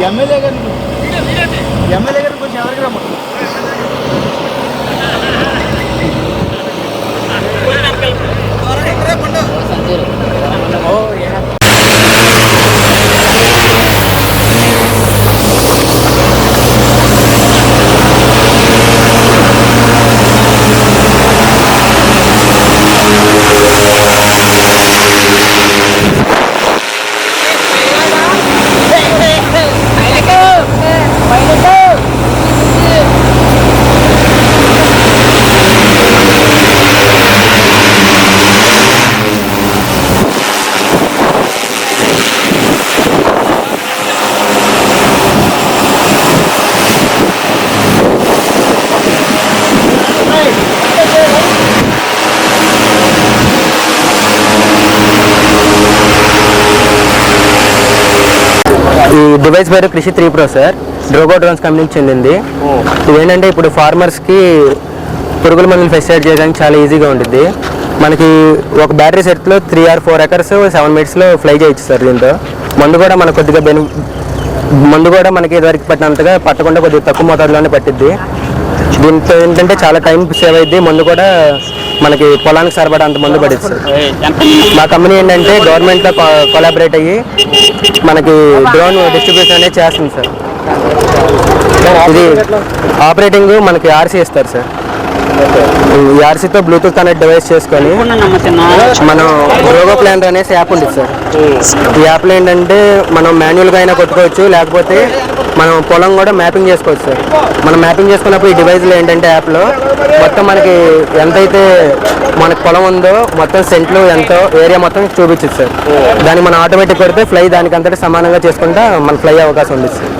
MLA గారిని MLA గారిని కొంచెం ఎవరికి రమ్మ ఈ డివైస్ పేరు Krishi three pro sir. Drogo drones కంపెనీకి చెందింది. ఇది ఏంటంటే ఇప్పుడు ఫార్మర్స్కి పురుగుల మందులు ఫెసిలిటీ చేయడానికి చాలా ఈజీగా ఉంటుంది మనకి ఒక బ్యాటరీ సెట్లో three or four acres seven మినిట్స్లో ఫ్లై చేయొచ్చు సార్ దీంతో. మందు కూడా మనకు కొద్దిగా బెని మందు కూడా మనకి ఇదివరకు పట్టినంతగా పట్టకుండా కొద్దిగా తక్కువ మోతాదులోనే పట్టిద్ది. దీంతో ఏంటంటే చాలా టైం సేవ్ అయింది మందు కూడా మనకి పొలానికి సరిపడా అంత మందు పడుతుంది సార్. మా కంపెనీ ఏంటంటే గవర్నమెంట్తో కొలాబరేట్ అయ్యి మనకి డ్రోన్ డిస్ట్రిబ్యూషన్ అనేది చేస్తుంది సార్. ఇది ఆపరేటింగ్ మనకి ఆర్సీ ఇస్తారు సార్. ఈ ఆర్సీతో బ్లూటూత్ కనెక్ట్ డివైస్ చేసుకొని మనం రోగో ప్లానర్ అనేసి యాప్ ఉంటుంది సార్. ఈ యాప్లో ఏంటంటే మనం మాన్యువల్గా అయినా కొట్టుకోవచ్చు లేకపోతే మనం పొలం కూడా మ్యాపింగ్ చేసుకోవచ్చు సార్. మనం మ్యాపింగ్ చేసుకున్నప్పుడు ఈ డివైస్లో ఏంటంటే యాప్లో మొత్తం మనకి ఎంతైతే మనకి పొలం ఉందో మొత్తం సెంట్లు ఎంతో ఏరియా మొత్తం చూపించచ్చు సార్. దాన్ని మనం ఆటోమేటిక్ కొడితే ఫ్లై దానికి అంతటి సమానంగా చేసుకుంటా మన ఫ్లై అవకాశం ఉంది సార్.